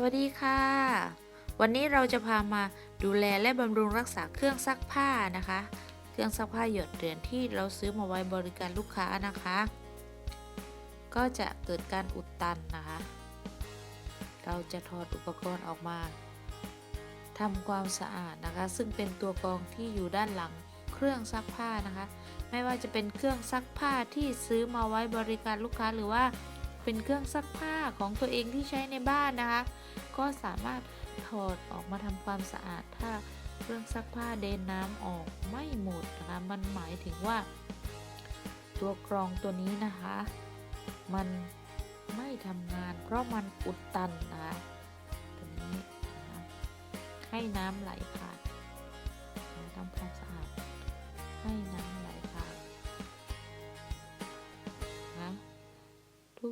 วัสดีค่ะ วันนี้เราจะพามาดูแลและบำรุงรักษาเครื่องซักผ้านะคะ เครื่องซักผ้าหยดเหรียญที่เราซื้อมาไว้บริการลูกค้านะคะ ก็จะเกิดการอุดตันนะคะ เราจะถอดอุปกรณ์ออกมาทำความสะอาดนะคะ ซึ่งเป็นตัวกรองที่อยู่ด้านหลังเครื่องซักผ้านะคะ ไม่ว่าจะเป็นเครื่องซักผ้าที่ซื้อมาไว้บริการลูกค้าหรือว่า เป็นเครื่องซักผ้าของตัวเองที่ใช้ในบ้านนะคะ ก็สามารถถอดออกมาทำความสะอาด ถ้าเครื่องซักผ้าเดนน้ำออกไม่หมดนะคะมันหมายถึงว่า ตัวกรองตัวนี้นะคะ มันไม่ทำงาน เพราะมันอุดตันนะคะตัวนี้นะะให้น้ำไหลผ่านทำความสะอาด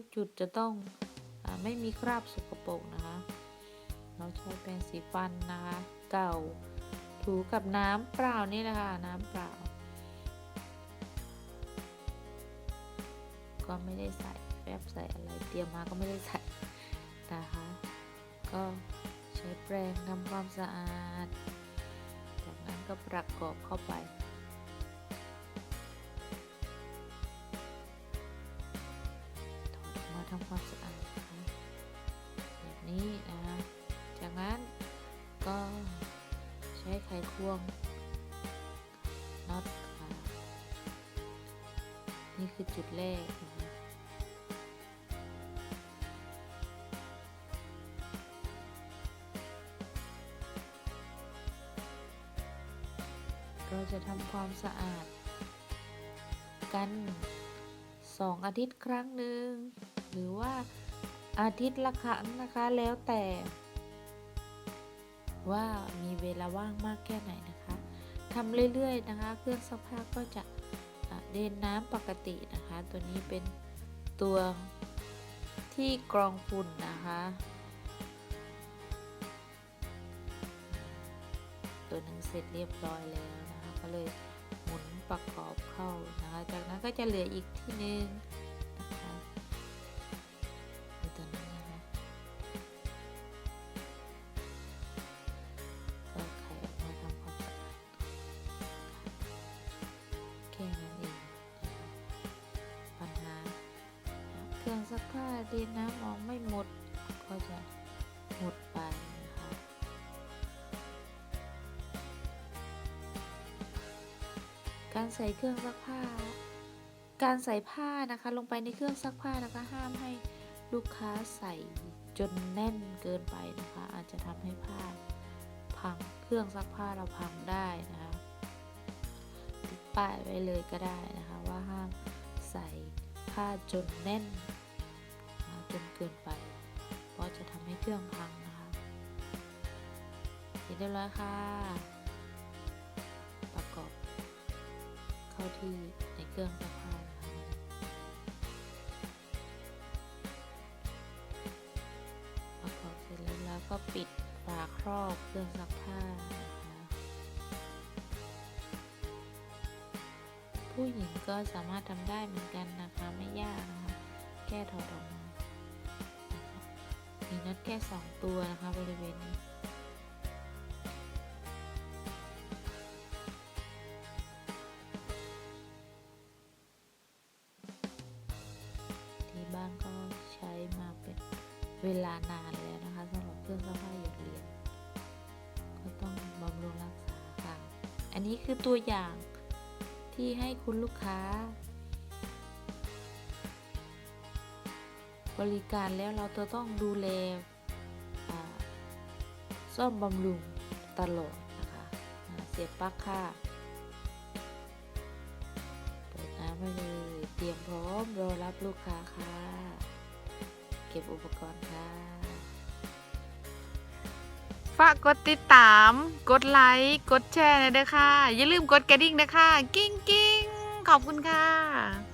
กจุดจะต้องอไม่มีคราบสกปรกนะคะ เราใช้แปรงสีฟันนะคะ เก่าถูกับน้ำเปล่านี่แหละค่ะน้ำเปล่า ก็ไม่ได้ใส่แป๊บใส่อะไรเตรียมมาก็ไม่ได้ใส่นะคะ ก็ใช้แปรงทำความสะอาด จากนั้นก็ประกอบเข้าไป ทำความสะอาดนะแบบนี้นะ จากนั้นก็ใช้ไขควงน็อตค่ะนี่คือจุดแรกนะเราจะทำความสะอาดกันสองอาทิตย์ครั้งหนึ่ง หรือว่าอาทิตย์ละครั้งนะคะแล้วแต่ว่ามีเวลาว่างมากแค่ไหนนะคะทำเรื่อยๆนะคะ เครื่องซักผ้าก็จะเดินน้ำปกตินะคะ ตัวนี้เป็นตัวที่กรองฝุ่นนะคะ ตัวนึงเสร็จเรียบร้อยแล้วนะคะ ก็เลยหมุนประกอบเข้านะคะ จากนั้นก็จะเหลืออีกที่หนึ่ง รื่องซักผ้าดีน้ำออกไม่หมด ก็จะหมดไปนะคะการใส่เครื่องซักผ้า การใส่ผ้านะคะ ลงไปในเครื่องซักผ้านะคะห้ามให้ลูกค้าใส่จนแน่นเกินไปนะคะ อาจจะทำให้ผ้าพังเครื่องซักผ้าเราพังได้นะคะติดป้ายไว้เลยก็ได้นะคะ ว่าห้ามใส่ผ้าจนแน่น เครื่องพังนะคะเสร็จเรียบร้อยค่ะ ประกอบเข้าที่ในเครื่องซักผ้านะคะประกอบเสร็จแล้วก็ปิดฝาครอบเครื่องซักผ้านะคะผู้หญิงก็สามารถทำได้เหมือนกันนะคะ ไม่ยากนะคะแก้ถอดออกมา มีน็อตแค่สองตัวนะคะบริเวณนี้ที่บ้านก็ใช้มาเป็นเวลานานแล้วนะคะสำหรับเครื่องซักผ้าหยดเหรียญก็ต้องบำรุงรักษาค่ะ อันนี้คือตัวอย่างที่ให้คุณลูกค้า บริการแล้วเราจะต้องดูแลซ่อมบำรุงตลอดนะคะเสียบปลั๊กค่ะเปิดน้ำไว้เลยเตรียมพร้อมรอรับลูกค้าค่ะ เก็บอุปกรณ์ค่ะฝากกดติดตาม กดไลค์ กดแชร์นะเด้อค่ะ อย่าลืมกดกระดิ่งนะคะ กิ้งกิ้งขอบคุณค่ะ